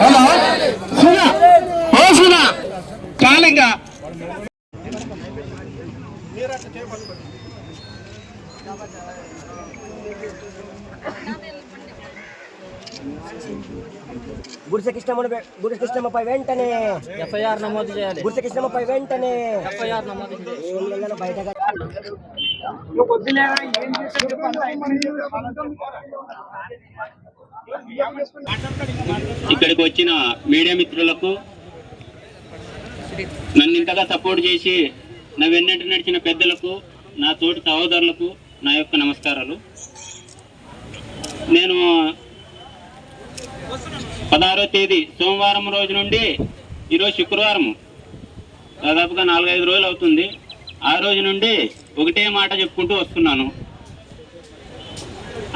Hello గుడిసె కృష్ణమ్మను వె- గుడిసె కృష్ణమ్మపై వెంటనే ఎఫ్ఐఆర్ నమోదు చేయాలి. గుడిసె కృష్ణమ్మపై వెంటనే ఎఫ్ఐఆర్ నమోదు చేయాలి. బయటగా ఇక్కడికి వచ్చిన మీడియా మిత్రులకు నన్ను ఇంతగా సపోర్ట్ చేసి నా వెన్నట్టు నడిచిన పెద్దలకు నా తోటి సహోదరులకు నా యొక్క నమస్కారాలు. నేను పదహారో తేదీ సోమవారం రోజు నుండి ఈరోజు శుక్రవారం. దాదాపుగా నాలుగైదు రోజులు అవుతుంది. ఆ రోజు నుండి ఒకటే మాట చెప్పుకుంటూ వస్తున్నాను.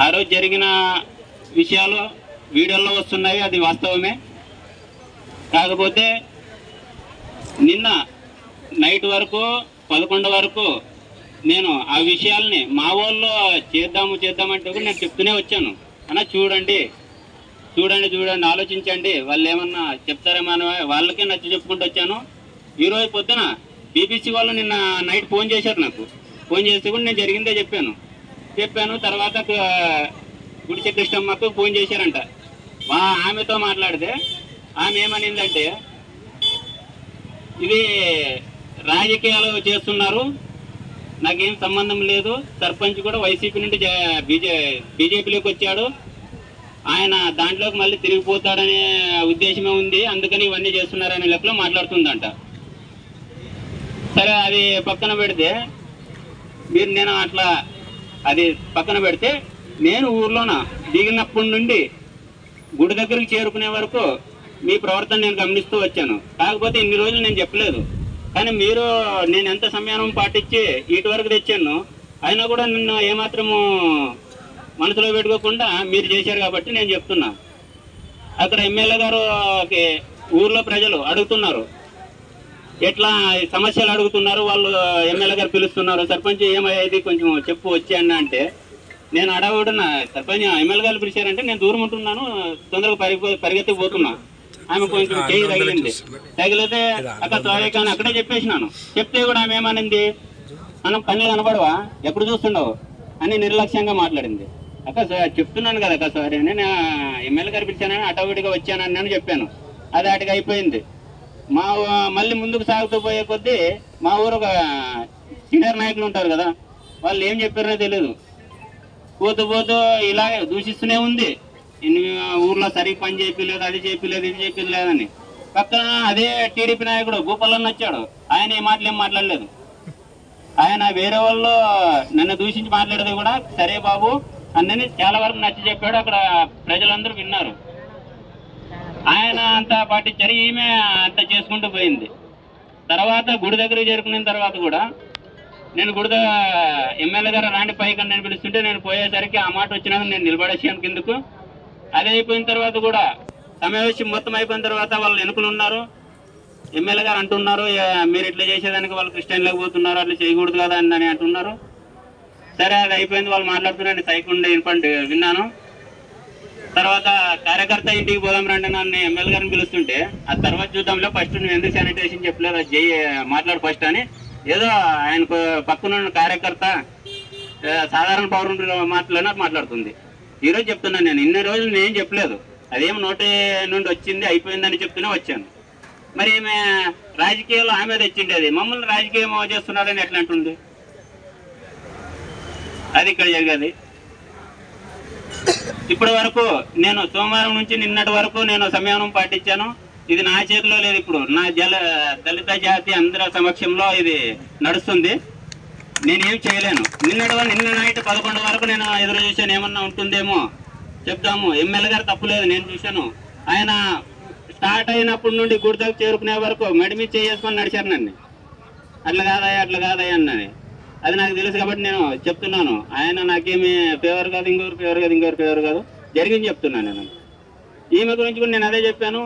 ఆ రోజు జరిగిన విషయాలు వీడియోల్లో వస్తున్నాయి. అది వాస్తవమే. కాకపోతే నిన్న నైట్ వరకు పదకొండు వరకు నేను ఆ విషయాల్ని మా వాళ్ళు చేద్దాము చేద్దామంటే కూడా నేను చెప్తూనే వచ్చాను. అన్న చూడండి చూడండి చూడండి ఆలోచించండి. వాళ్ళు ఏమన్నా చెప్తారేమో అని వాళ్ళకే నచ్చ చెప్పుకుంటూ వచ్చాను. ఈరోజు పొద్దున బీబీసీ వాళ్ళు నిన్న నైట్ ఫోన్ చేశారు నాకు. ఫోన్ చేస్తే కూడా నేను జరిగిందే చెప్పాను. చెప్పాను తర్వాత గుడి గుడిచె ఫోన్ చేశారంట. మా ఆమెతో మాట్లాడితే ఆమె ఏమనిందంటే ఇది రాజకీయాలు చేస్తున్నారు. నాకేం సంబంధం లేదు. సర్పంచ్ కూడా వైసీపీ నుండి బీజే బీజేపీలోకి వచ్చాడు. ఆయన దాంట్లోకి మళ్ళీ తిరిగిపోతాడనే ఉద్దేశమే ఉంది. అందుకని ఇవన్నీ చేస్తున్నారనే లెక్కలో మాట్లాడుతుందంట. సరే అది పక్కన పెడితే మీరు నేను అట్లా అది పక్కన పెడితే నేను ఊర్లోన? దిగినప్పటి నుండి గుడి దగ్గరికి చేరుకునే వరకు మీ ప్రవర్తన నేను గమనిస్తూ వచ్చాను. కాకపోతే ఇన్ని రోజులు నేను చెప్పలేదు. కానీ మీరు నేను ఎంత సమయానం పాటించి ఇటు వరకు తెచ్చాను అయినా కూడా నిన్ను ఏమాత్రము మనసులో పెట్టుకోకుండా మీరు చేశారు కాబట్టి నేను చెప్తున్నా. అక్కడ ఎమ్మెల్యే గారు ఊర్లో ప్రజలు అడుగుతున్నారు. ఎట్లా సమస్యలు అడుగుతున్నారు? వాళ్ళు ఎమ్మెల్యే గారు పిలుస్తున్నారు. సర్పంచ్ ఏమయ్యేది? కొంచెం చెప్పు వచ్చాను అంటే నేను అడగడున్న సర్పంచ్ ఎమ్మెల్యే గారు పిలిచారంటే నేను దూరం ఉంటున్నాను తొందరగా పరిగె పరిగెత్తి పోతున్నా ఆమె కొంచెం చేయి తగిలింది. తగిలితే అక్కడ సారీ కానీ అక్కడే చెప్పేసినాను. చెప్తే కూడా ఆమె ఏమనింది? మనం కన్నీ కనపడవా? ఎప్పుడు చూస్తుండవు? అని నిర్లక్ష్యంగా మాట్లాడింది. అక్క సార్ చెప్తున్నాను కదా అక్క సారీ అని నేను ఎమ్మెల్యే గారు పిలిచానని అటోమేటిక్గా వచ్చానని నేను చెప్పాను. అది అటుగా అయిపోయింది. మా మళ్ళీ ముందుకు సాగుతూ పోయే కొద్దీ మా ఊరు ఒక సీనియర్ నాయకులు ఉంటారు కదా వాళ్ళు ఏం చెప్పారో తెలియదు పోతూ పోతూ ఇలా దూషిస్తూనే ఉంది. ఊర్లో సరిగ్గా పని చేయలేదు అది చేయలేదు ఇది చేయలేదని పక్కన అదే టీడీపీ నాయకుడు భూపాలన్న వచ్చాడు. ఆయన ఏ మాటలు ఏం మాట్లాడలేదు. ఆయన వేరే వాళ్ళు నన్ను దూషించి మాట్లాడేది కూడా సరే బాబు అన్నని చాలా వరకు నచ్చి చెప్పాడు. అక్కడ ప్రజలందరూ విన్నారు. ఆయన అంత పాటించారు ఈమె అంత చేసుకుంటూ పోయింది. తర్వాత గుడి దగ్గర చేరుకున్న తర్వాత కూడా నేను గుడి ఎమ్మెల్యే గారు రాండి పైకి నేను పిలుస్తుంటే నేను పోయేసరికి ఆ మాట వచ్చినాక నేను నిలబడేసాను కిందకు. అది అయిపోయిన తర్వాత కూడా సమావేశం మొత్తం అయిపోయిన తర్వాత వాళ్ళు ఎన్నికలు ఉన్నారు. ఎమ్మెల్యే గారు అంటున్నారు మీరు ఇట్లా చేసేదానికి వాళ్ళు క్రిస్టియన్లకు పోతున్నారు అట్లా చేయకూడదు కదా అని అంటున్నారు. సరే అది అయిపోయింది వాళ్ళు మాట్లాడుతున్నాను సైకుండా వినపండి విన్నాను. తర్వాత కార్యకర్త ఇంటికి పోదాం రండి నన్ను ఎమ్మెల్యే గారిని పిలుస్తుంటే ఆ తర్వాత చూద్దాంలో ఫస్ట్ నువ్వు ఎందుకు శానిటైజేషన్ చెప్పలేదు అది చెయ్యి మాట్లాడు ఫస్ట్ అని. ఏదో ఆయనకు పక్కన కార్యకర్త సాధారణ పౌరుల మాటలోనే మాట్లాడుతుంది. ఈరోజు చెప్తున్నాను నేను ఇన్ని రోజులు నేను చెప్పలేదు. అదేం నోటి నుండి వచ్చింది అయిపోయిందని చెప్తూనే వచ్చాను. మరి ఈమె రాజకీయాల్లో ఆమె తెచ్చిండేది. మమ్మల్ని రాజకీయం చేస్తున్నాడని ఎట్లా అంటుంది? అది ఇక్కడ జరిగేది ఇప్పటి వరకు నేను సోమవారం నుంచి నిన్నటి వరకు నేను సంయమనం పాటించాను. ఇది నా చేతిలో లేదు ఇప్పుడు. నా జల దళిత జాతి అందరి సమక్షంలో ఇది నడుస్తుంది. నేనేం చేయలేను. నిన్నటి వరకు నిన్న నైట్ పదకొండు వరకు నేను ఎదురు చూశాను. ఏమన్నా ఉంటుందేమో చెప్తాము ఎమ్మెల్యే గారు తప్పులేదు నేను చూశాను. ఆయన స్టార్ట్ అయినప్పటి నుండి గుడి చేరుకునే వరకు మెడిమి చేసుకొని నడిచారు నన్ను. అట్లా కాదయ్యా అట్లా కాదయ్యా అన్నది. అది నాకు తెలుసు కాబట్టి నేను చెప్తున్నాను. ఆయన నాకేమి ఫేవర్ కాదు ఇంకొకరు ఫేవర్ కాదు ఇంకొకరు ఫేవర్ కాదు. జరిగింది చెప్తున్నాను నేను. ఈమె గురించి కూడా నేను అదే చెప్పాను.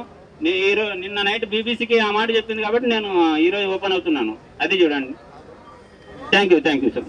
ఈరోజు నిన్న నైట్ బీబీసీకి ఆ మాట చెప్పింది కాబట్టి నేను ఈరోజు ఓపెన్ అవుతున్నాను. అది చూడండి. Thank you thank you sir